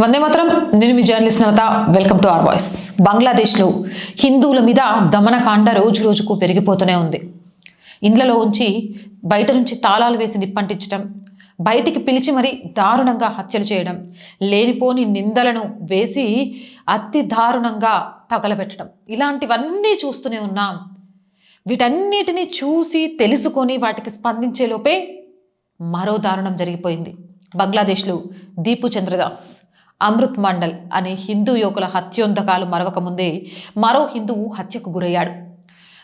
వందే మాత్రం. నేను మీ journalist Navata. Welcome to our voice. బంగ్లాదేశ్లో హిందువుల మీద దమనకాండ రోజు రోజుకు పెరిగిపోతూనే ఉంది. ఇండ్లలో ఉంచి బయట నుంచి తాళాలు వేసి నిప్పంటించడం బయటికి పిలిచి మరీ దారుణంగా హత్యలు చేయడం లేనిపోని నిందలను వేసి అతి దారుణంగా తగలబెట్టడం. ఇలాంటివన్నీ చూస్తూనే ఉన్నాం. వీటన్నిటిని చూసి తెలుసుకొని వాటికి స్పందించే లోపే మరో దారుణం జరిగిపోయింది. బంగ్లాదేశ్లో దీపు చంద్రదాస్. అమృత్ మండల్ అనే హిందూ యువకుల హత్యోంతకాలు మరవకముందే మరో హిందువు హత్యకు గురయ్యాడు.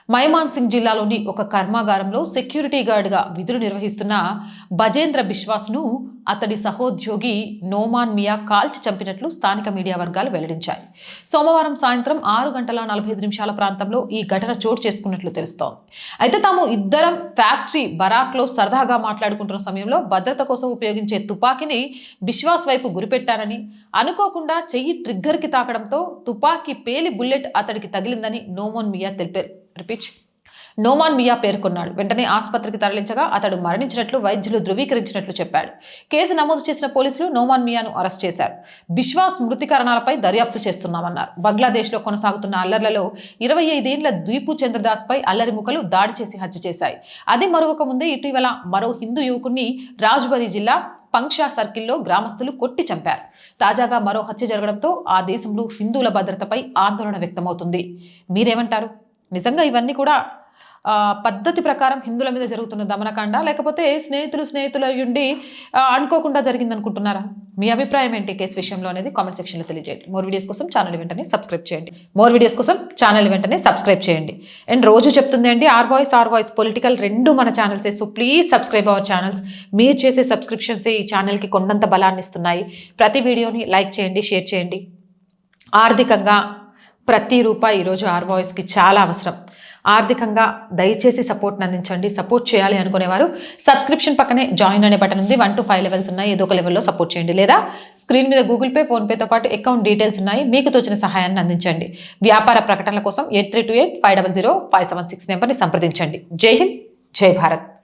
మైమాన్ సింగ్ జిల్లాలోని ఒక కర్మాగారంలో సెక్యూరిటీ గార్డ్గా విధులు నిర్వహిస్తున్న బజేంద్ర బిశ్వాస్ను అతడి సహోద్యోగి నోమాన్ మియా కాల్చి చంపినట్లు స్థానిక మీడియా వర్గాలు వెల్లడించాయి. సోమవారం సాయంత్రం ఆరు గంటల నలభై ఐదు నిమిషాల ప్రాంతంలో ఈ ఘటన చోటు చేసుకున్నట్లు తెలుస్తోంది. అయితే తాము ఇద్దరం ఫ్యాక్టరీ బరాక్లో సరదాగా మాట్లాడుకుంటున్న సమయంలో భద్రత కోసం ఉపయోగించే తుపాకీని బిశ్వాస్ వైపు గురిపెట్టానని అనుకోకుండా చెయ్యి ట్రిగ్గర్కి తాకడంతో తుపాకీ పేలి బుల్లెట్ అతడికి తగిలిందని నోమోన్ మియా తెలిపారు. రిపీచ్ నోమాన్ మియా పేర్కొన్నాడు. వెంటనే ఆసుపత్రికి తరలించగా అతడు మరణించినట్లు వైద్యులు ధృవీకరించినట్లు చెప్పాడు. కేసు నమోదు చేసిన పోలీసులు నోమాన్ మియాను అరెస్ట్ చేశారు. బిశ్వాస్ మృతి కారణాలపై దర్యాప్తు చేస్తున్నామన్నారు. బంగ్లాదేశ్లో కొనసాగుతున్న అల్లర్లలో ఇరవై ఐదేండ్ల ద్వీపు చంద్రదాస్పై అల్లరి ముఖలు దాడి చేసి హత్య చేశాయి. అది మరొక ముందే ఇటీవల మరో హిందూ యువకుడిని రాజ్బరీ జిల్లా పంక్షా సర్కిల్లో గ్రామస్తులు కొట్టి చంపారు. తాజాగా మరో హత్య జరగడంతో ఆ దేశంలో హిందువుల భద్రతపై ఆందోళన వ్యక్తమవుతుంది. మీరేమంటారు? నిజంగా ఇవన్నీ కూడా పద్ధతి ప్రకారం హిందువుల మీద జరుగుతున్న దమనకాండ లేకపోతే స్నేహితులు స్నేహితుల ఉండి అనుకోకుండా జరిగింది అనుకుంటున్నారా మీ అభిప్రాయం ఏంటి కేసు విషయంలో అనేది కామెంట్ సెక్షన్లో తెలియజేయండి. మోర్ వీడియోస్ కోసం ఛానల్ వెంటనే సబ్స్క్రైబ్ చేయండి. మోర్ వీడియోస్ కోసం ఛానల్ వెంటనే సబ్స్క్రైబ్ చేయండి. అండ్ రోజు చెప్తుంది అండి our voice our voice political రెండు మన ఛానల్సే so please subscribe our channels. మీరు చేసే సబ్స్క్రిప్షన్సే ఈ ఛానల్కి కొండంత బలాన్ని ఇస్తున్నాయి. ప్రతి వీడియోని లైక్ చేయండి షేర్ చేయండి. ఆర్థికంగా ప్రతి రూపాయి ఈరోజు ఆర్ వాయిస్కి చాలా అవసరం. ఆర్థికంగా దయచేసి సపోర్ట్ని అందించండి. సపోర్ట్ చేయాలి అనుకునేవారు సబ్స్క్రిప్షన్ పక్కనే జాయిన్ అనే బటన్ ఉంది. వన్ టు ఫైవ్ లెవెల్స్ ఉన్నాయి. ఏదో ఒక లెవెల్లో సపోర్ట్ చేయండి. లేదా స్క్రీన్ మీద గూగుల్ పే ఫోన్పేతో పాటు అకౌంట్ డీటెయిల్స్ ఉన్నాయి. మీకు తోచిన సహాయాన్ని అందించండి. వ్యాపార ప్రకటనల కోసం eight three two eight five double zero five seven six నెంబర్ని సంప్రదించండి. జై హింద్ జై భారత్.